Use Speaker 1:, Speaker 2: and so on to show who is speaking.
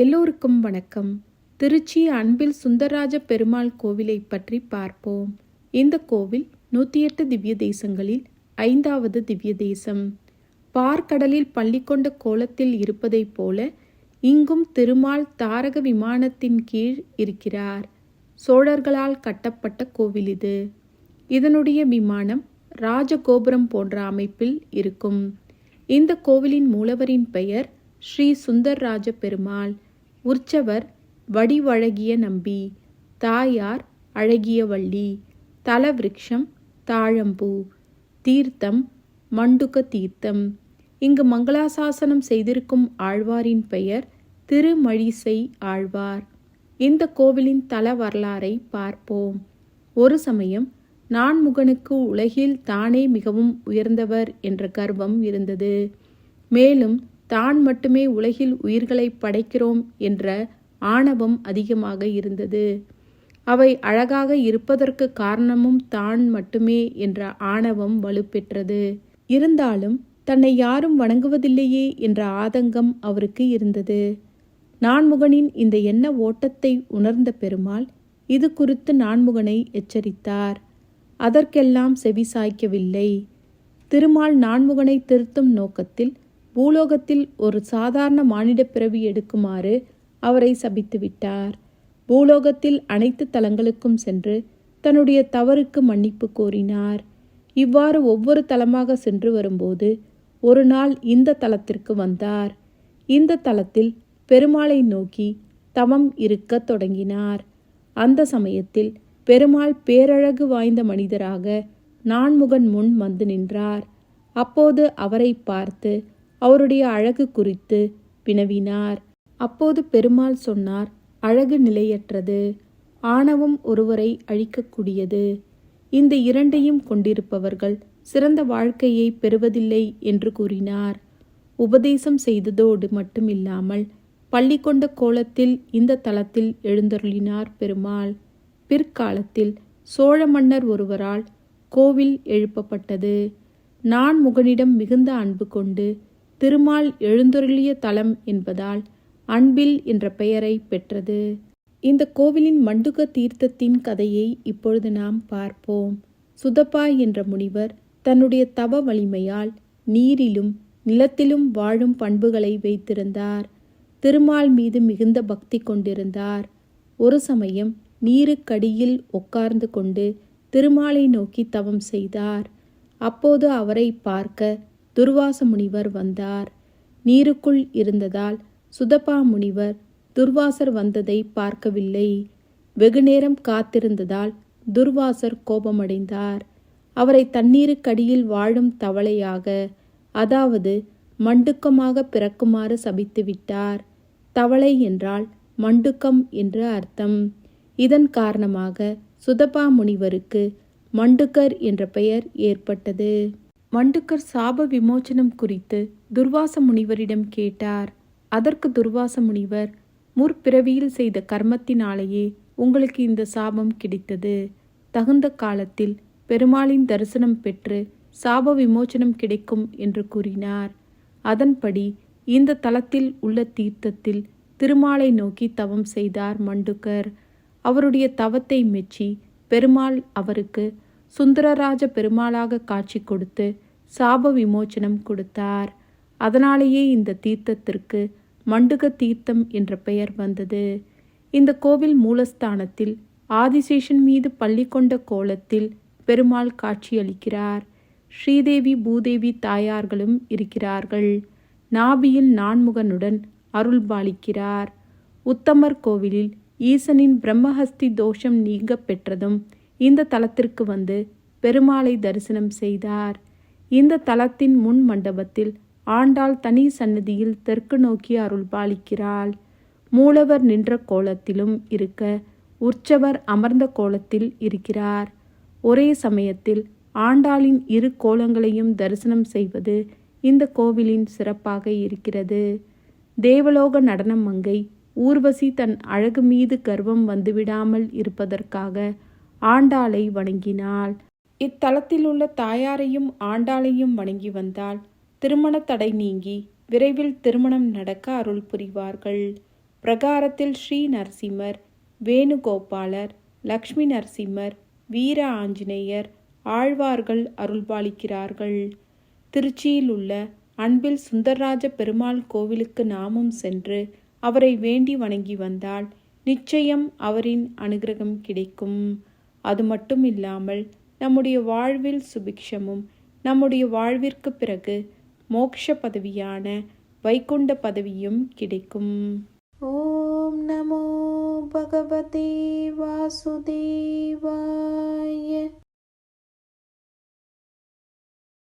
Speaker 1: எல்லோருக்கும் வணக்கம். திருச்சி அன்பில் சுந்தரராஜ பெருமாள் கோவிலை பற்றி பார்ப்போம். இந்த கோவில் நூற்றி எட்டு திவ்ய தேசங்களில் ஐந்தாவது திவ்ய தேசம். பார்க்கடலில் பள்ளி கொண்ட கோலத்தில் இருப்பதைப் போல இங்கும் திருமால் தாரக விமானத்தின் கீழ் இருக்கிறார். சோழர்களால் கட்டப்பட்ட கோவில் இது. இதனுடைய விமானம் ராஜகோபுரம் போன்ற அமைப்பில் இருக்கும். இந்த கோவிலின் மூலவரின் பெயர் ஸ்ரீ சுந்தர்ராஜ பெருமாள். உற்சவர் வடிவழகிய நம்பி தாயார் அழகிய வள்ளி தலவிருக்ஷம் தாழம்பூ தீர்த்தம் மண்டுக தீர்த்தம். இங்கு மங்களாசாசனம் செய்திருக்கும் ஆழ்வாரின் பெயர் திருமழிசை ஆழ்வார். இந்த கோவிலின் தல வரலாறை பார்ப்போம். ஒரு சமயம் நான்முகனுக்கு உலகில் தானே மிகவும் உயர்ந்தவர் என்ற கர்வம் இருந்தது. மேலும் தான் மட்டுமே உலகில் உயிர்களை படைக்கிறோம் என்ற ஆணவம் அதிகமாக இருந்தது. அவை அழகாக இருப்பதற்கு காரணமும் தான் மட்டுமே என்ற ஆணவம் வலுப்பெற்றது. இருந்தாலும் தன்னை யாரும் வணங்குவதில்லையே என்ற ஆதங்கம் அவருக்கு இருந்தது. நான்முகனின் இந்த எண்ண ஓட்டத்தை உணர்ந்த பெருமாள் இது குறித்து நான்முகனை எச்சரித்தார். அதற்கெல்லாம் செவி சாய்க்கவில்லை திருமால் நான்முகனை திருத்தும் நோக்கத்தில் பூலோகத்தில் ஒரு சாதாரண மானிட பிறவி எடுக்குமாறு அவரை சபித்து விட்டார். பூலோகத்தில் அனைத்து தலங்களுக்கும் சென்று தன்னுடைய தவறுக்கு மன்னிப்பு கோரினார். இவ்வாறு ஒவ்வொரு தலமாக சென்று வரும்போது ஒரு நாள் இந்த தலத்திற்கு வந்தார். இந்த தலத்தில் பெருமாளை நோக்கி தவம் இருக்கத் தொடங்கினார். அந்த சமயத்தில் பெருமாள் பேரழகு வாய்ந்த மனிதராக நான்முகன் முன் வந்து நின்றார். அப்போது அவரை பார்த்து அவருடைய அழகு குறித்து வினவினார் அப்போது பெருமாள் சொன்னார் அழகு நிலையற்றது. ஆணவம் ஒருவரை அழிக்கக்கூடியது. இந்த இரண்டையும் கொண்டிருப்பவர்கள் சிறந்த வாழ்க்கையை பெறுவதில்லை என்று கூறினார். உபதேசம் செய்ததோடு மட்டுமில்லாமல் பள்ளி கொண்ட கோலத்தில் இந்த தலத்தில் எழுந்தருளினார் பெருமாள். பிற்காலத்தில் சோழ மன்னர் ஒருவரால் கோவில் எழுப்பப்பட்டது. நான் முகனிடம் மிகுந்த அன்பு கொண்டு திருமால் எழுந்தருளிய தலம் என்பதால் அன்பில் என்ற பெயரை பெற்றது. இந்த கோவிலின் மண்டுக தீர்த்தத்தின் கதையை இப்பொழுது நாம் பார்ப்போம். சுதப்பா என்ற முனிவர் தன்னுடைய தவ வலிமையால் நீரிலும் நிலத்திலும் வாழும் பண்புகளை வைத்திருந்தார். திருமால் மீது மிகுந்த பக்தி கொண்டிருந்தார். ஒரு சமயம் நீருக்கடியில் உட்கார்ந்து கொண்டு திருமாலை நோக்கி தவம் செய்தார். அப்போது அவரை பார்க்க துர்வாச முனிவர் வந்தார். நீருக்குள் இருந்ததால் சுதப்பா முனிவர் துர்வாசர் வந்ததை பார்க்கவில்லை. வெகுநேரம் காத்திருந்ததால் துர்வாசர் கோபமடைந்தார். அவரை தண்ணீருக்கடியில் வாழும் தவளையாக அதாவது மண்டுக்கமாக பிறக்குமாறு சபித்துவிட்டார் தவளை என்றால் மண்டுக்கம் என்று அர்த்தம். இதன் காரணமாக சுதப்பா முனிவருக்கு மண்டுக்கர் என்ற பெயர் ஏற்பட்டது. மண்டுக்கர் சாப விமோச்சனம் குறித்து துர்வாச முனிவரிடம் கேட்டார். அதற்கு துர்வாச முனிவர் முற்பிறவியில் செய்த கர்மத்தினாலேயே உங்களுக்கு இந்த சாபம் கிடைத்தது. தகுந்த காலத்தில் பெருமாளின் தரிசனம் பெற்று சாப விமோச்சனம் கிடைக்கும் என்று கூறினார். அதன்படி இந்த தலத்தில் உள்ள தீர்த்தத்தில் திருமாலை நோக்கி தவம் செய்தார் மண்டுக்கர். அவருடைய தவத்தை மெச்சி பெருமாள் அவருக்கு சுந்தரராஜ பெருமாளாக காட்சி கொடுத்து சாப விமோச்சனம் கொடுத்தார். அதனாலேயே இந்த தீர்த்தத்திற்கு மண்டுக தீர்த்தம் என்ற பெயர் வந்தது. இந்த கோவில் மூலஸ்தானத்தில் ஆதிசேஷன் மீது பள்ளி கொண்ட கோலத்தில் பெருமாள் காட்சியளிக்கிறார். ஸ்ரீதேவி பூதேவி தாயார்களும் இருக்கிறார்கள். நாபியில் நான்முகனுடன் அருள்பாலிக்கிறார் உத்தமர் கோவிலில் ஈசனின் பிரம்மஹஸ்தி தோஷம் நீங்க பெற்றதும் இந்த தலத்திற்கு வந்து பெருமாளை தரிசனம் செய்தார். இந்த தலத்தின் முன் மண்டபத்தில் ஆண்டாள் தனி சன்னதியில் தெற்கு நோக்கி அருள்பாலிக்கிறாள் மூலவர் நின்ற கோலத்திலும் இருக்க உற்சவர் அமர்ந்த கோலத்தில் இருக்கிறார். ஒரே சமயத்தில் ஆண்டாளின் இரு கோலங்களையும் தரிசனம் செய்வது இந்த கோவிலின் சிறப்பாக இருக்கிறது. தேவலோக நடனமங்கை ஊர்வசி தன் அழகு மீது கர்வம் வந்துவிடாமல் இருப்பதற்காக ஆண்டாளை வணங்கினாள். இத்தலத்தில் உள்ள தாயாரையும் ஆண்டாளையும் வணங்கி வந்தால் திருமண தடை நீங்கி விரைவில் திருமணம் நடக்க அருள் புரிவார்கள். பிரகாரத்தில் ஸ்ரீ நரசிம்மர் வேணுகோபாலர் லக்ஷ்மி நரசிம்மர் வீர ஆஞ்சநேயர் ஆழ்வார்கள் அருள்பாலிக்கிறார்கள். திருச்சியில் உள்ள அன்பில் சுந்தரராஜ பெருமாள் கோவிலுக்கு நாமும் சென்று அவரை வேண்டி வணங்கி வந்தால் நிச்சயம் அவரின் அனுகிரகம் கிடைக்கும். அது மட்டும் இல்லாமல் நம்முடைய வாழ்வில் சுபிக்ஷமும் நம்முடைய வாழ்விற்கு பிறகு மோக்ஷ பதவியான வைகுண்ட பதவியும் கிடைக்கும். ஓம் நமோ பகவதே வாசுதேவாய